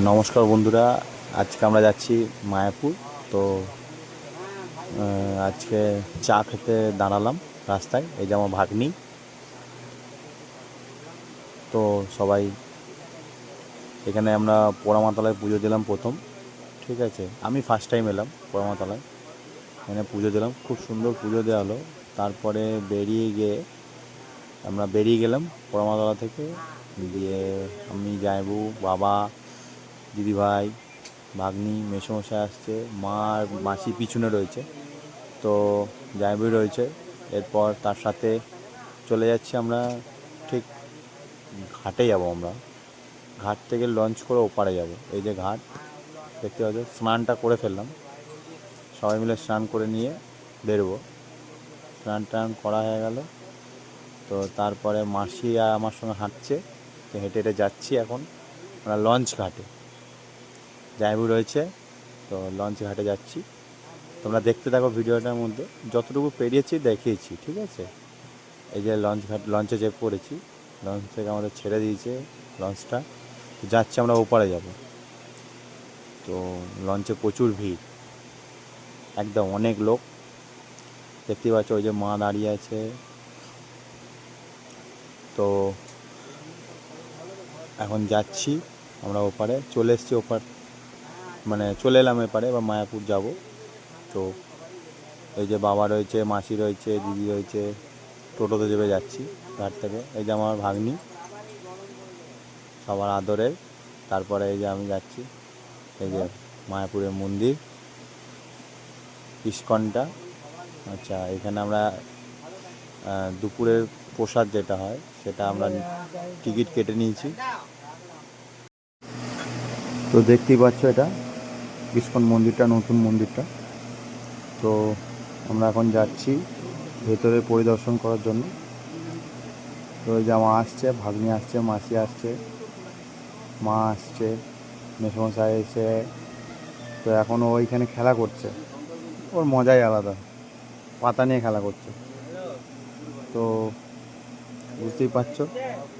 নমস্কার বন্ধুরা, আজকে আমরা যাচ্ছি মায়াপুর। তো আজকে চা খেতে দাঁড়ালাম রাস্তায়, এই যে আমার ভাগ্নি। তো সবাই, এখানে আমরা পোড়ামাতলায় পুজো দিলাম প্রথম, ঠিক আছে? আমি ফার্স্ট টাইম এলাম পোড়ামাতলায়, এখানে পুজো দিলাম, খুব সুন্দর পুজো দেওয়া হলো। তারপরে বেরিয়ে গিয়ে আমরা বেরিয়ে গেলাম পোড়ামাতলা থেকে দিয়ে আমি যাইবু বাবা দিদিভাই, ভাগ্নি, মেসমশাই আসছে, মা আর মাসি পিছনে রয়েছে। তো জায়বুই রয়েছে। এরপর তার সাথে চলে যাচ্ছি আমরা ঠিক ঘাটে যাব আমরা। ঘাট থেকে লঞ্চ করে ওপারে যাব। এই যে ঘাট, দেখতে পাচ্ছ, স্নানটা করে ফেললাম। সবাই মিলে স্নান করে নিয়ে বেরোবো। স্নান টান করা হয়ে গেল। তো তারপরে মাসি আর আমার সঙ্গে হাঁটছে। তো হেঁটে হেঁটে যাচ্ছি এখন। আমরা লঞ্চ ঘাটে। জায়বু রয়েছে, তো লঞ্চ ঘাটে যাচ্ছি। তোমরা দেখতে থাকো ভিডিওটার মধ্যে। যতটুকু পেরিয়েছি দেখিয়েছি, ঠিক আছে? এই যে লঞ্চ ঘাট লঞ্চে চেপে পড়েছি লঞ্চ থেকে আমাদের ছেড়ে দিয়েছে লঞ্চটা তো যাচ্ছি আমরা ওপারে যাব। তো লঞ্চে প্রচুর ভিড়। একদম অনেক লোক। দেখতে পাচ্ছ ওই যে মা দাঁড়িয়ে আছে। তো এখন যাচ্ছি আমরা ওপারে। চলে এসেছি ওপার মানে চলে এলাম এপারে বা মায়াপুর যাব। তো এই যে বাবা রয়েছে, মাসি রয়েছে, দিদি রয়েছে, টোটোতে চেপে যাচ্ছি ঘাট থেকে। এই যে আমার ভাগ্নি, সবার আদরের। তারপরে এই যে আমি যাচ্ছি, এই যে মায়াপুরের মন্দির, ইস্কনটা। আচ্ছা এখানে আমরা দুপুরের প্রসাদ যেটা হয়, সেটা আমরা টিকিট কেটে নিয়েছি। তো দেখতেই পাচ্ছ এটা। ইস্কন মন্দিরটা, নতুন মন্দিরটা। তো আমরা এখন যাচ্ছি ভেতরে পরিদর্শন করার জন্য। তো আমার আসছে, ভাগ্নি আসছে, মাসি আসছে, মা আসছে, মেসমশাই এসে, তো এখন ওইখানে খেলা করছে। ওর মজাই আলাদা, পাতা নিয়ে খেলা করছে। তো বুঝতেই পারছ,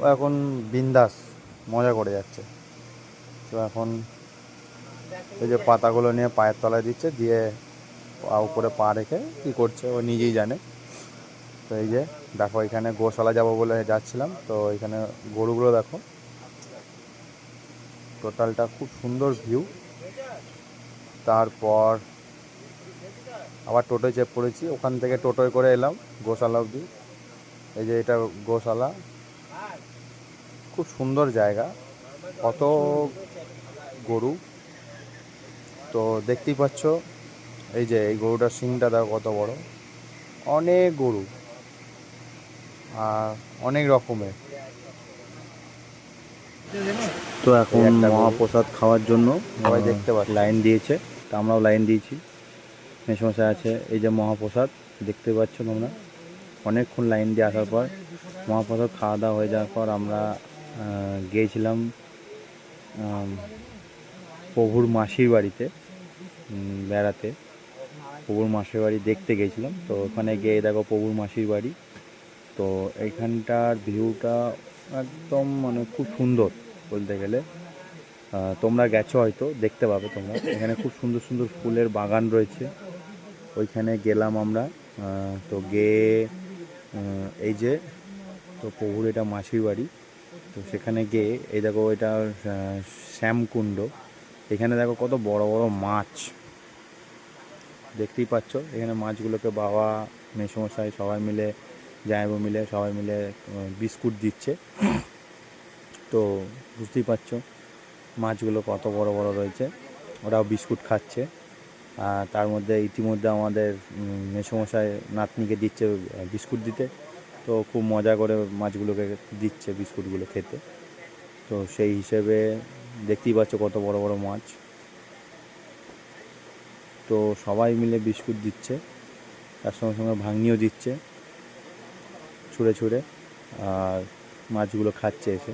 ও এখন বিন্দাস, মজা করে যাচ্ছে। তো এখন এই যে পাতাগুলো নিয়ে পায়ের তলায় দিচ্ছে, দিয়ে উপরে পা রেখে কী করছে, ও নিজেই জানে। তো এই যে, দেখো এখানে গোশালা যাব বলে যাচ্ছিলাম, তো এখানে গরুগুলো দেখো। টোটালটা খুব সুন্দর ভিউ। তারপর আবার টোটোয় চেপ পড়েছি, ওখান থেকে টোটোয় করে এলাম গোশালা অবধি। এই যে এটা গোশালা। খুব সুন্দর জায়গা। কত গরু। তো দেখতেই পাচ্ছ এই যে এই গরুটার শিংটা দেখো কত বড়। অনেক গরু আর অনেক রকমের। তো এখন একটা মহাপ্রসাদ খাওয়ার জন্য সবাই দেখতে পাচ্ছে। লাইন দিয়েছে তা আমরাও লাইন দিয়েছি। মেসমশাই আছে এই যে মহাপ্রসাদ দেখতে পাচ্ছ তোমরা। অনেকক্ষণ লাইন দিয়ে আসার পর মহাপ্রসাদ খাওয়া দাওয়া হয়ে যাওয়ার পর আমরা গিয়েছিলাম প্রভুর মাসির বাড়িতে বেড়াতে। প্রভুর মাসির বাড়ি দেখতে গেছিলাম। তো ওখানে গিয়ে দেখো প্রভুর মাসির বাড়ি। তো এইখানটার ভিউটা একদম মানে খুব সুন্দর বলতে গেলে। তোমরা গেছো হয়তো, দেখতে পাবে তোমরা। এখানে খুব সুন্দর সুন্দর ফুলের বাগান রয়েছে। ওইখানে গেলাম আমরা। তো গিয়ে এই যে, তো প্রভুর এটা মাসির বাড়ি। তো সেখানে গিয়ে, এই দেখো এটা শ্যামকুণ্ড। এখানে দেখো কত বড় বড় মাছ। দেখতেই পাচ্ছ, এখানে মাছগুলোকে বাবা, মেসমশাই সবাই মিলে জায়গো মিলে সবাই মিলে বিস্কুট দিচ্ছে। তো বুঝতেই পারছ মাছগুলো কত বড় বড় রয়েছে। ওরাও বিস্কুট খাচ্ছে। আর তার মধ্যে ইতিমধ্যে আমাদের মেসোমশাই নাতনিকে দিচ্ছে বিস্কুট দিতে। তো খুব মজা করে মাছগুলোকে দিচ্ছে বিস্কুটগুলো খেতে। তো সেই হিসেবে দেখতেই পাচ্ছ কত বড় বড় মাছ। তো সবাই মিলে বিস্কুট দিচ্ছে, তার সঙ্গে সঙ্গে ভাঙনিও দিচ্ছে, ছুঁড়ে ছুঁড়ে, আর মাছগুলো খাচ্ছে এসে।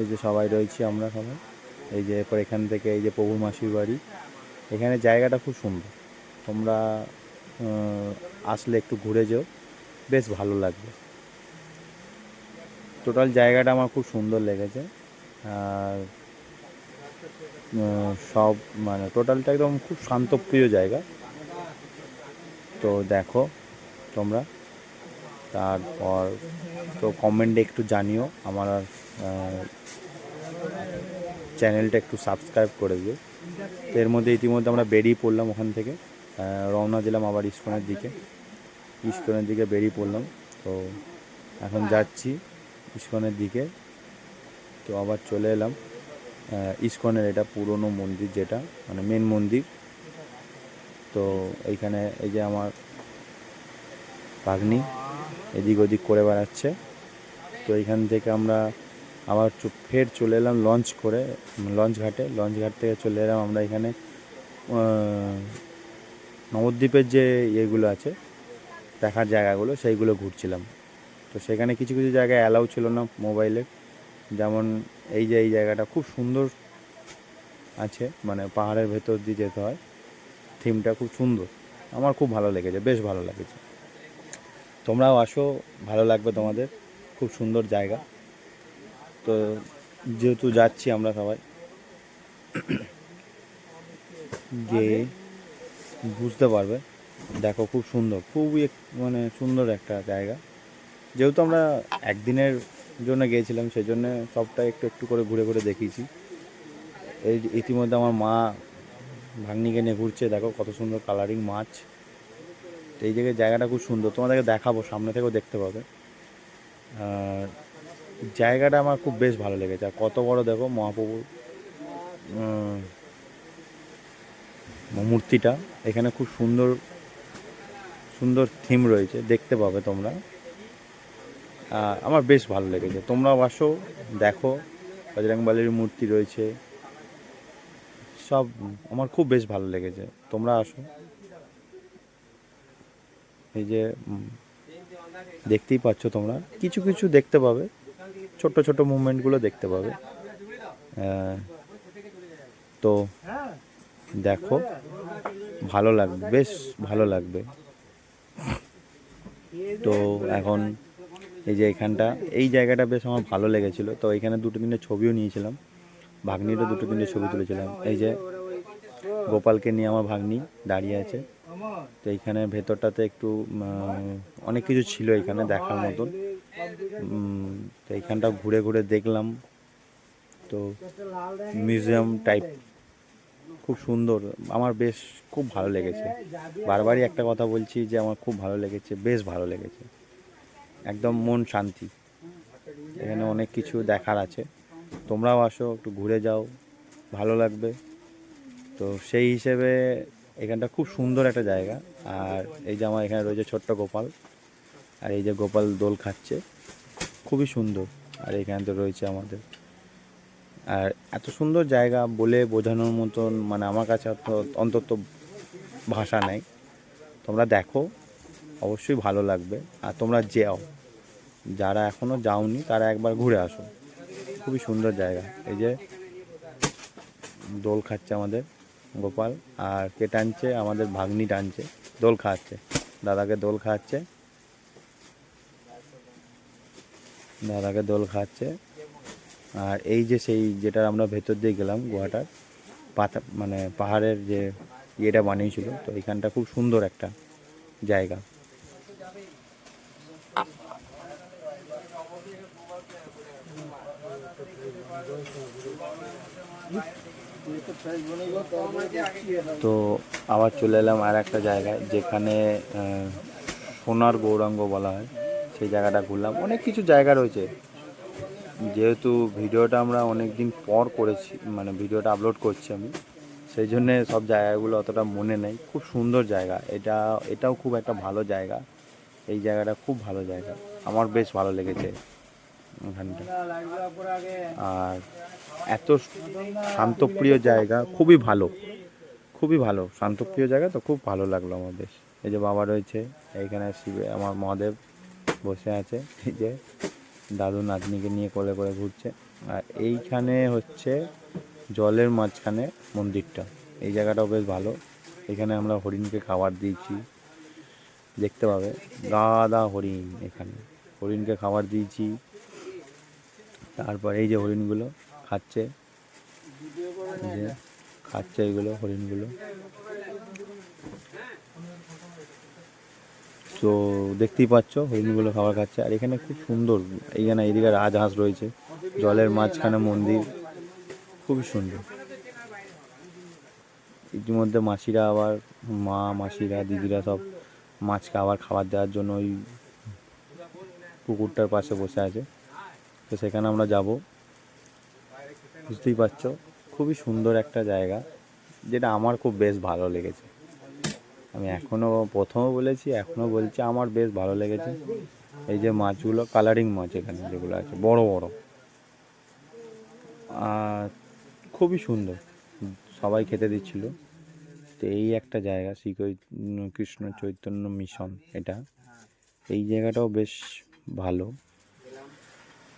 এই যে সবাই রয়েছি আমরা সবাই। এই যে এরপর এখান থেকে এই যে প্রভু মাসির বাড়ি, এখানে জায়গাটা খুব সুন্দর। তোমরা আসলে একটু ঘুরে যেও, বেশ ভালো লাগবে। টোটাল জায়গাটা আমার খুব সুন্দর লেগেছে। আর সব মানে টোটালটা একদম খুব শান্তপ্রিয় জায়গা। তো দেখো তোমরা। তারপর তো কমেন্টে একটু জানিও, আমার চ্যানেলটা একটু সাবস্ক্রাইব করে দিও। তো এর মধ্যে ইতিমধ্যে আমরা বেরিয়ে পড়লাম ওখান থেকে। রওনা দিলাম আবার ইস্কনের দিকে। ইস্কনের দিকে বেরিয়ে পড়লাম। তো এখন যাচ্ছি ইস্কনের দিকে। তো আবার চলে এলাম। ইস্কনের এটা পুরনো মন্দির যেটা মানে মেন মন্দির। তো এইখানে এই যে আমার পাগনি এদিক ওদিক করে বেড়াচ্ছে। তো এইখান থেকে আমরা আবার ফের চলে এলাম লঞ্চ করে লঞ্চ ঘাটে। লঞ্চ ঘাট থেকে চলে এলাম আমরা এখানে নবদ্বীপের যে ইয়েগুলো আছে, দেখার জায়গাগুলো, সেইগুলো ঘুরছিলাম। তো সেখানে কিছু কিছু জায়গায় অ্যালাউ ছিল না মোবাইলে যেমন এই যে, এই জায়গাটা খুব সুন্দর আছে মানে পাহাড়ের ভেতর দিয়ে যেতে হয়। থিমটা খুব সুন্দর। আমার খুব ভালো লেগেছে, বেশ ভালো লেগেছে। তোমরাও আসো, ভালো লাগবে তোমাদের, খুব সুন্দর জায়গা। তো যেহেতু যাচ্ছি আমরা সবাই গিয়ে বুঝতে পারবে, দেখো খুব সুন্দর, খুবই মানে সুন্দর একটা জায়গা। যেহেতু আমরা একদিনের জন্য গিয়েছিলাম সেই জন্য সবটা একটু একটু করে ঘুরে ঘুরে দেখিয়েছি। এই ইতিমধ্যে আমার মা ভাগ্নিকে নিয়ে ঘুরছে, দেখো কত সুন্দর কালারিং মাছ। তো এই জায়গায় জায়গাটা খুব সুন্দর, তোমাদেরকে দেখাবো, সামনে থেকেও দেখতে পাবে। আর জায়গাটা আমার খুব বেশ ভালো লেগেছে, আর কত বড় দেখো মহাপ্রভুর মূর্তিটা। এখানে খুব সুন্দর সুন্দর থিম রয়েছে, দেখতে পাবে তোমরা। আমার বেশ ভালো লেগেছে। তোমরাও আসো, দেখো বজরংবলির মূর্তি রয়েছে। সব, আমার খুব বেশ ভালো লেগেছে। তোমরা আসো। এই যে দেখতেই পাচ্ছ তোমরা। কিছু কিছু দেখতে পাবে। ছোট ছোট মুভমেন্টগুলো দেখতে পাবে। তো, দেখো, ভালো লাগবে, বেশ ভালো লাগবে। তো, এখন এই যে এখানটা, এই জায়গাটা বেশ আমার ভালো লেগেছিল। তো এখানে দুটো তিনটে ছবিও নিয়েছিলাম। ভাগ্নিরও দুটো তিনটে ছবি তুলেছিলাম। এই যে গোপালকে নিয়ে আমার ভাগ্নি দাঁড়িয়ে আছে। তো এইখানে ভেতরটাতে একটু অনেক কিছু ছিল এখানে দেখার মতন। তো এইখানটা ঘুরে ঘুরে দেখলাম। তো মিউজিয়াম টাইপ, খুব সুন্দর। আমার বেশ খুব ভালো লেগেছে। বারবারই একটা কথা বলছি যে আমার খুব ভালো লেগেছে, বেশ ভালো লেগেছে। একদম মন শান্তি। এখানে অনেক কিছু দেখার আছে। তোমরাও আসো, একটু ঘুরে যাও, ভালো লাগবে। তো সেই হিসেবে এখানটা খুব সুন্দর একটা জায়গা। আর এই যে আমার এখানে রয়েছে ছোট্ট গোপাল। আর এই যে গোপাল দোল খাচ্ছে, খুবই সুন্দর। আর এখানে তো রয়েছে আমাদের। আর এত সুন্দর জায়গা বলে বোঝানোর মতন মানে আমার কাছে অন্তত ভাষা নেই। তোমরা দেখো, অবশ্যই ভালো লাগবে। আর তোমরা যেও। যারা এখনও যাওনি, তারা একবার ঘুরে আসো খুবই সুন্দর জায়গা। এই যে দোল খাচ্ছে আমাদের গোপাল আর কে টানছে? আমাদের ভাগ্নি টানছে। দোল খাওয়াচ্ছে দাদাকে দোল খাওয়াচ্ছে দাদাকে দোল খাওয়াচ্ছে আর এই যে সেই যেটা আমরা ভেতর দিয়ে গেলাম গুহাটার পাতা মানে পাহাড়ের যে ইয়েটা বানিয়েছিল, তো এখানটা খুব সুন্দর একটা জায়গা। তো আবার চলে এলাম আর একটা জায়গায় যেখানে সোনার গৌরাঙ্গ বলা হয়। সেই জায়গাটা ঘুরলাম। অনেক কিছু জায়গা রয়েছে। যেহেতু ভিডিওটা আমরা অনেক দিন পর করেছি মানে ভিডিওটা আপলোড করছি আমি, সেই জন্যে সব জায়গাগুলো অতটা মনে নেই। খুব সুন্দর জায়গা। এটা, এটাও খুব একটা ভালো জায়গা। এই জায়গাটা খুব ভালো জায়গা। আমার বেশ ভালো লেগেছে। ওখানটা। আর এত শান্তপ্রিয় জায়গা খুবই ভালো। খুবই ভালো। শান্তপ্রিয় জায়গা তো খুব ভালো লাগল আমার বেশ। এই যে বাবা রয়েছে এইখানে শিবে আমার মহাদেব বসে আছে এই যে দাদু নাতনিকে নিয়ে কোলে করে ঘুরছে। আর এইখানে হচ্ছে জলের মাঝখানে মন্দিরটা। এই জায়গাটাও বেশ ভালো। এখানে আমরা হরিণকে খাবার দিয়েছি। দেখতে পাবে গাদা হরিণ এখানে। হরিণকে খাবার দিয়েছি। তারপর এই যে হরিণগুলো খাচ্ছে। যে খাচ্ছে এগুলো হরিণগুলো। তো দেখতেই পাচ্ছ হরিণগুলো খাবার খাচ্ছে। আর এখানে খুব সুন্দর, এইখানে এইদিকে রাজহাঁস রয়েছে। জলের মাঝখানে মন্দির, খুবই সুন্দর। ইতিমধ্যে মাসিরা আবার, মা, মাসিরা, দিদিরা সব মাছকে আবার খাবার দেওয়ার জন্য ওই পুকুরটার পাশে বসে আছে। তো সেখানে আমরা যাব। বুঝতেই পারছ? খুবই সুন্দর একটা জায়গা, যেটা আমার খুব বেশ ভালো লেগেছে। আমি এখনও প্রথমও বলেছি এখনও বলছি আমার বেশ ভালো লেগেছে। এই যে মাছগুলো কালারিং মাছ এখানে যেগুলো আছে, বড় বড়। আর খুবই সুন্দর, সবাই খেতে দিচ্ছিল। তো এই একটা জায়গা শ্রী কৃষ্ণ চৈতন্য মিশন এটা। এই জায়গাটাও বেশ ভালো।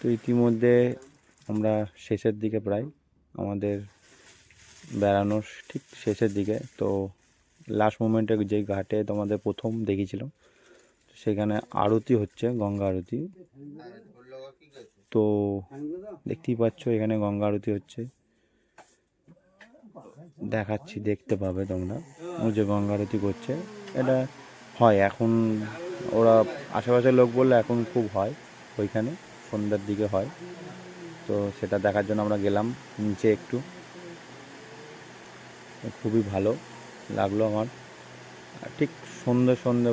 তো ইতিমধ্যে আমরা শেষের দিকে প্রায় আমাদের বেড়ানোর ঠিক শেষের দিকে। তো লাস্ট মোমেন্টে যে ঘাটে তোমাদের প্রথম দেখেছিলাম, সেখানে আরতি হচ্ছে, গঙ্গা আরতি। তো দেখতেই পাচ্ছ, এখানে গঙ্গা আরতি হচ্ছে। দেখাচ্ছি, দেখতে পাবে তোমরা। ও যে গঙ্গা আরতি করছে, এটা হয়। এখন ওরা আশেপাশের লোক বললে এখন খুব হয় ওইখানে। সন্ধ্যার দিকে হয়। তো সেটা দেখার জন্য আমরা গেলাম নিচে একটু। খুবই ভালো লাগল আমার। ঠিক সন্ধ্যে সন্ধ্যে